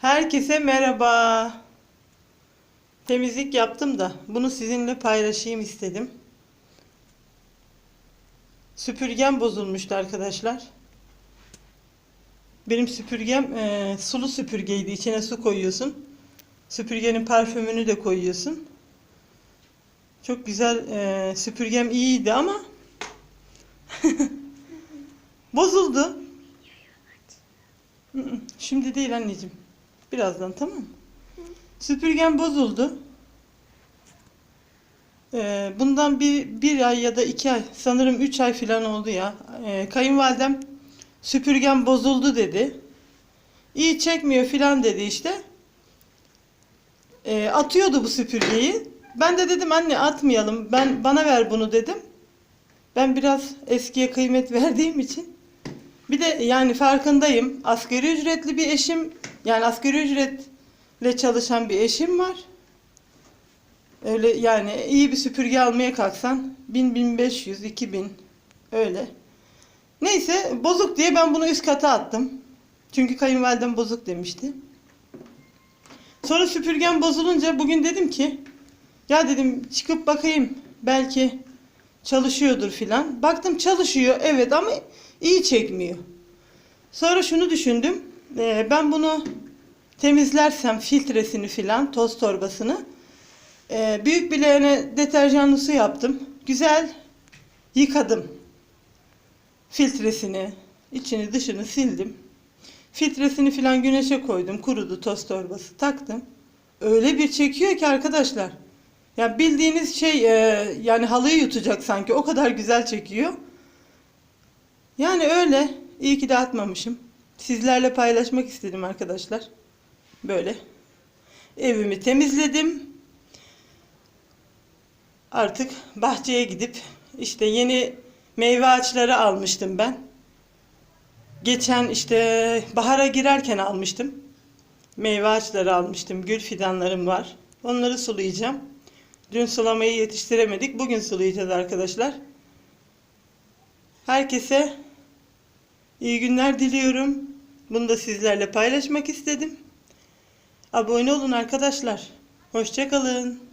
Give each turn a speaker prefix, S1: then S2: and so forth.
S1: Herkese merhaba. Temizlik yaptım da bunu sizinle paylaşayım istedim. Süpürgem bozulmuştu arkadaşlar. Benim süpürgem eee, sulu süpürgeydi. İçine su koyuyorsun. Süpürgenin parfümünü de koyuyorsun. Çok güzel eee, süpürgem iyiydi ama bozuldu. Şimdi değil anneciğim. Birazdan tamam mı? Süpürgem bozuldu. Ee, bundan bir, bir ay ya da iki ay sanırım üç ay falan oldu ya. Ee, kayınvalidem süpürgem bozuldu dedi. İyi çekmiyor falan dedi işte. Ee, atıyordu bu süpürgeyi. Ben de dedim anne atmayalım. Ben bana ver bunu dedim. Ben biraz eskiye kıymet verdiğim için. Bir de yani farkındayım. Asgari ücretli bir eşim, yani asgari ücretle çalışan bir eşim var. Öyle yani iyi bir süpürge almaya kalksan 1000, 1500, 2000 öyle. Neyse bozuk diye ben bunu üst kata attım. Çünkü kayınvalidem bozuk demişti. Sonra süpürgem bozulunca bugün dedim ki ya dedim çıkıp bakayım belki çalışıyordur filan. Baktım çalışıyor evet ama iyi çekmiyor. Sonra şunu düşündüm. Ee, ben bunu temizlersem filtresini filan toz torbasını e, büyük bir leğene deterjanlı su yaptım. Güzel yıkadım. Filtresini, içini dışını sildim. Filtresini filan güneşe koydum. Kurudu toz torbası taktım. Öyle bir çekiyor ki arkadaşlar. Ya bildiğiniz şey e, yani halıyı yutacak sanki. O kadar güzel çekiyor. Yani öyle. İyi ki de atmamışım. Sizlerle paylaşmak istedim arkadaşlar. Böyle. Evimi temizledim. Artık bahçeye gidip işte yeni meyve ağaçları almıştım ben. Geçen işte bahara girerken almıştım. Meyve ağaçları almıştım. Gül fidanlarım var. Onları sulayacağım. Dün sulamayı yetiştiremedik. Bugün sulayacağız arkadaşlar. Herkese iyi günler diliyorum. Bunu da sizlerle paylaşmak istedim. Abone olun arkadaşlar. Hoşçakalın.